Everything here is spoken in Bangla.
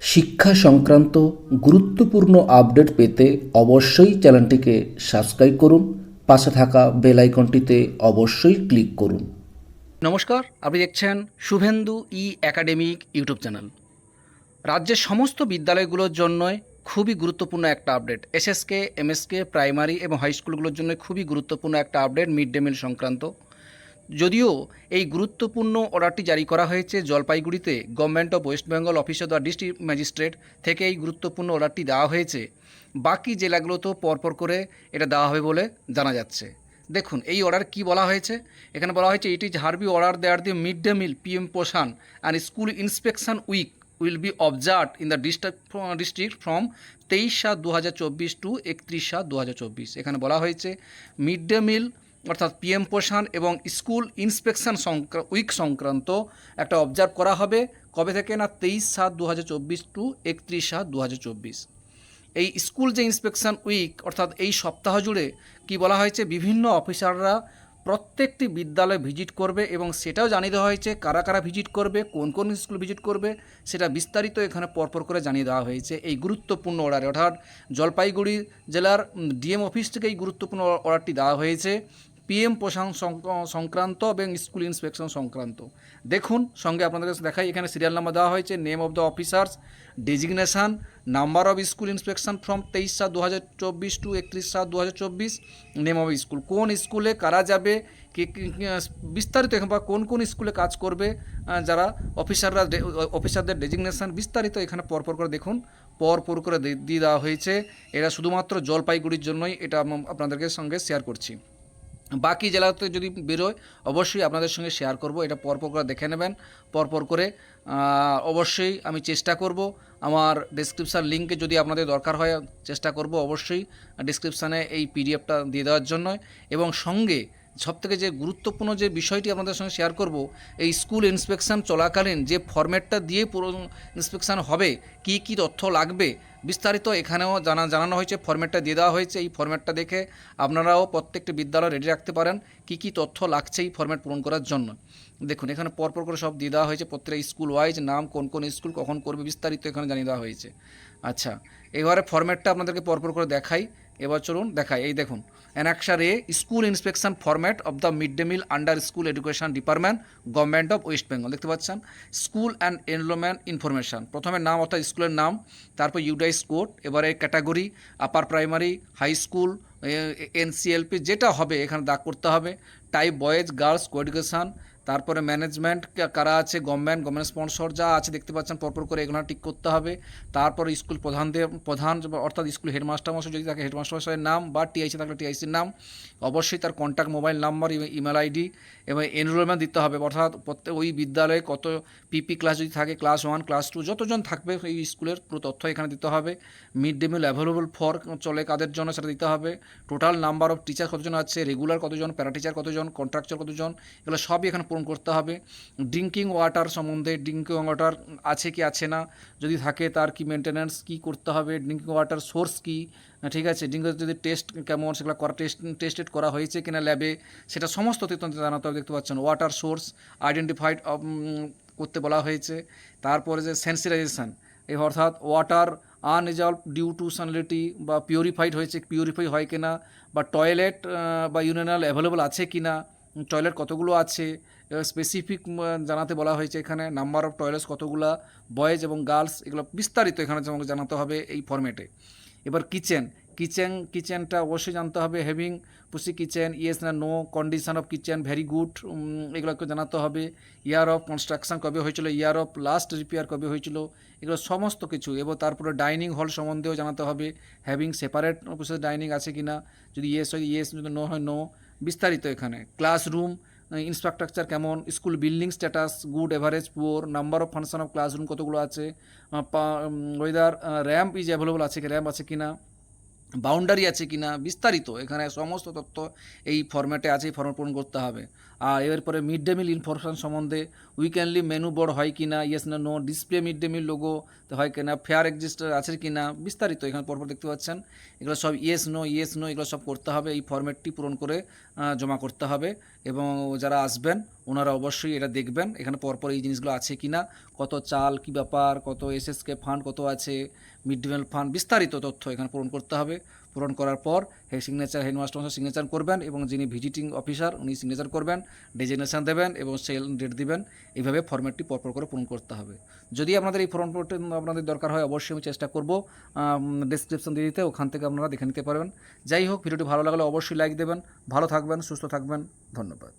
শিক্ষা সংক্রান্ত গুরুত্বপূর্ণ আপডেট পেতে অবশ্যই চ্যানেলটিকে সাবস্ক্রাইব করুন, পাশে থাকা বেল আইকনটিতে অবশ্যই ক্লিক করুন। নমস্কার, আপনি দেখছেন Shubhendu E academic YouTube channel. রাজ্যের সমস্ত বিদ্যালয়গুলোর জন্য খুবই গুরুত্বপূর্ণ একটা আপডেট। এসএসকে, এমএসকে, প্রাইমারি এবং হাই স্কুলগুলোর জন্য খুবই গুরুত্বপূর্ণ একটা আপডেট মিড ডে মিল সংক্রান্ত। যদিও এই গুরুত্বপূর্ণ অর্ডারটি জারি করা হয়েছে, জলপাইগুড়িতে government of West Bengal office of the district magistrate থেকে এই গুরুত্বপূর্ণ অর্ডারটি দেওয়া হয়েছে। বাকি জেলাগুলোতেও পরপর করে এটা দেওয়া হবে বলে জানা যাচ্ছে। দেখুন, এই অর্ডার কি বলা হয়েছে? এখানে বলা হয়েছে it is hereby order there the mid day meal PM Poshan and school inspection week will be observe in the district district from তেইশ সাত দু হাজার চব্বিশ টু একত্রিশ সাত দু হাজার চব্বিশ। এখানে বলা হয়েছে মিড ডে মিল অর্থাৎ পিএম পোষণ এবং স্কুল ইন্সপেকশন উইক সংক্রান্ত একটা অবজার্ভ করা হবে কবে থেকে না তেইশ সাত দু হাজার চব্বিশ টু একত্রিশ সাত দু হাজার চব্বিশ। এই স্কুল যে ইন্সপেকশন উইক অর্থাৎ এই সপ্তাহ জুড়ে কি বলা হয়েছে? বিভিন্ন অফিসাররা প্রত্যেকটি বিদ্যালয়ে ভিজিট করবে এবং সেটাও জানিয়ে দেওয়া হয়েছে কারা কারা ভিজিট করবে, কোন কোন স্কুল ভিজিট করবে, সেটা বিস্তারিত এখানে পরপর করে জানিয়ে দেওয়া হয়েছে। এই গুরুত্বপূর্ণ অর্ডারে অর্থাৎ জলপাইগুড়ি জেলার ডিএম অফিস থেকে এই গুরুত্বপূর্ণ অর্ডারটি দেওয়া হয়েছে। পিএম পোষণ সংক- সংক্রান্ত এবং স্কুল ইন্সপেকশন সংক্রান্ত দেখুন, সঙ্গে আপনাদের দেখাই, এখানে সিরিয়াল নাম্বার দেওয়া হয়েছে name of the officers designation number of school inspection from তেইশ সাত দু হাজার চব্বিশ টু একত্রিশ সাত দু হাজার চব্বিশ নেম অফ স্কুল কোন স্কুলে কারা যাবে, কে বিস্তারিত এখানে বা কোন কোন স্কুলে কাজ করবে যারা অফিসাররা অফিসারদের ডেজিগনেশন বিস্তারিত এখানে পরপর করে দেখুন, পরপর করে দিয়ে দেওয়া হয়েছে। এটা শুধুমাত্র জলপাইগুড়ির জন্যই এটা আপনাদেরকে সঙ্গে শেয়ার করছি। বাকি জেলাতে যদি বেরোয়, অবশ্যই আপনাদের সঙ্গে শেয়ার করব। এটা পরপর করে দেখে নেবেন, পরপর করে অবশ্যই আমি চেষ্টা করব। আমার ডিসক্রিপশান লিঙ্কে যদি আপনাদের দরকার হয়, চেষ্টা করব অবশ্যই ডিসক্রিপশানে এই পিডিএফটা দিয়ে দেওয়ার জন্য। এবং সঙ্গে সবথেকে যে গুরুত্বপূর্ণ যে বিষয়টি আপনাদের সঙ্গে শেয়ার করব, এই স্কুল ইন্সপেকশান চলাকালীন যে ফরম্যাটটা দিয়ে পুরো ইন্সপেকশান হবে, কি কি তথ্য লাগবে বিস্তারিত এখানেও জানা জানানো হয়েছে ফর্মেটটা দিয়ে দেওয়া হয়েছে। এই ফর্মেটটা দেখে আপনারাও প্রত্যেকটি বিদ্যালয় রেডি রাখতে পারেন। কি কি তথ্য লাগছে এই ফর্মেট পূরণ করার জন্য? দেখুন, এখানে পরপর করে সব দিয়ে দেওয়া হয়েছে। প্রত্যেক স্কুল ওয়াইজ নাম, কোন কোন স্কুল কখন করবে বিস্তারিত এখানে জানিয়ে দেওয়া হয়েছে। আচ্ছা এবারে ফর্মেটটা আপনাদেরকে পরপর করে দেখাই। এবার চলুন দেখাই। এই দেখুন annexure A school inspection format of the mid day meal under school education department government of West Bengal দেখতে পাচ্ছেন? স্কুল অ্যান্ড এনরোলমেন্ট ইনফরমেশন প্রথমে নাম অর্থাৎ স্কুলের নাম, তারপর ইউডাইস কোড এবারে category upper primary high school NCLP যেটা হবে, এখানে দাগ করতে হবে। টাইপ বয়েজ গার্লস কোএডুকেশন তারপরে ম্যানেজমেন্ট কারা আছে গভর্নমেন্ট গভর্নমেন্ট স্পন্সর যা আছে, দেখতে পাচ্ছেন, পরপর করে এগুলো ঠিক করতে হবে। তারপরে স্কুল প্রধানদের প্রধান অর্থাৎ স্কুল হেডমাস্টার মশাই যদি থাকে হেডমাস্টার মশাইয়ের নাম বা টিআইসি থাকলে টিআইসির নাম, অবশ্যই তার contact mobile number email ID এবং এনরোলমেন্ট দিতে হবে। অর্থাৎ প্রত্যেক ওই বিদ্যালয়ে কত পিপি ক্লাস যদি থাকে ক্লাস ওয়ান ক্লাস টু যতজন থাকবে এই স্কুলের পুরো তথ্য এখানে দিতে হবে। Mid day meal available for চলে কাদের জন্য সেটা দিতে হবে। টোটাল নাম্বার অফ টিচার কতজন আছে রেগুলার কতজন প্যারা টিচার কতজন কন্ট্রাকচার কতজন, এগুলো সবই এখানে পূরণ করতে হবে। ড্রিঙ্কিং ওয়াটার সম্বন্ধে ড্রিঙ্কিং ওয়াটার আছে কি, আছে না, যদি থাকে তার কি মেনটেন্যান্স কি করতে হবে, ড্রিঙ্কিং ওয়াটার সোর্স কি, ঠিক আছে, ড্রিঙ্কিং যদি টেস্ট কেমন, সেগুলো করা টেস্ট টেস্টেড করা হয়েছে কিনা ল্যাবে সেটা সমস্ত তথ্য জানাতে হবে, দেখতে পাচ্ছেন ওয়াটার সোর্স আইডেন্টিফাইড করতে বলা হয়েছে। তারপরে যে সেন্সিটাইজেশন এই অর্থাৎ water unresolved due to salinity বা পিউরিফাইড হয়েছে পিউরিফাই হয় কিনা, বা টয়লেট বা ইউরিনাল অ্যাভেলেবল আছে কিনা টয়লেট কতগুলো আছে? স্পেসিফিক জানাতে বলা হয়েছে এখানে। নাম্বার অফ টয়লেটস কতগুলা? বয়েজ এবং গার্লস এগুলো বিস্তারিত এখানে যেমন জানাতে হবে এই ফরম্যাটে এবার কিচেন কিচেন কিচেনটা অবশ্যই জানতে হবে। হ্যাভিং পুসি কিচেন ইয়েস না no condition of kitchen very good এগুলোকে জানাতে হবে। ইয়ার অফ কনস্ট্রাকশন কবে হয়েছিল? ইয়ার অফ লাস্ট রিপেয়ার কবে হয়েছিল? এগুলো সমস্ত কিছু। এবং তারপরে ডাইনিং হল সম্বন্ধেও জানাতে হবে। হ্যাভিং সেপারেট ডাইনিং আছে কি না যদি ইয়েস হয় ইয়েস যদি নো হয় নো বিস্তারিত এখানে। ক্লাসরুম ইনফ্রাস্ট্রাকচার কেমন, school building status, good, average, poor, number of function of classroom কতগুলো আছে ওয়েদার র্যাম্প ইজ অ্যাভেলেবল আছে কি র্যাম্প আছে কি না বাউন্ডারি আছে কি না বিস্তারিত, এখানে সমস্ত তথ্য এই ফরম্যাটে আছে, এই ফরম্যাট পূরণ করতে হবে। আর এরপরে মিড ডে মিল ইনফরমেশন সম্বন্ধে উইকেন্ডলি মেনু বোর্ড হয় কি না ইয়েস না no display mid day meal logo হয় কিনা ফেয়ার এক্সিস্টার আছে কি না বিস্তারিত এখানে পরপর দেখতে পাচ্ছেন। এগুলো সব ইয়েস নো ইয়েস নো এগুলো সব করতে হবে, এই ফর্ম্যাটটি পূরণ করে জমা করতে হবে। এবং যারা আসবেন ওনারা অবশ্যই এটা দেখবেন। এখানে পরপর এই জিনিসগুলো আছে কি না কত চাল, কি ব্যাপার, কত এসএসকে ফান্ড কত আছে মিড ডে মিল ফান্ড বিস্তারিত তথ্য এখানে পূরণ করতে হবে। পূরণ করার পর হেড সিগনেচার হেডমাস্টার সিগনেচার করবেন এবং যিনি ভিজিটিং অফিসার উনি সিগনেচার করবেন ডেজিগনেশন দেবেন এবং সেল ডেট দিবেন। এইভাবে ফর্ম্যাটটি পরপর করে পূরণ করতে হবে। যদি আপনাদের এই ফর্মটি আপনাদের দরকার হয়, অবশ্যই আমি চেষ্টা করব ডিসক্রিপশন দিয়ে দিতে, ওখান থেকে আপনারা দেখে নিতে পারবেন। যাই হোক, ভিডিওটি ভালো লাগলে অবশ্যই লাইক দেবেন। ভালো থাকবেন, সুস্থ থাকবেন। ধন্যবাদ।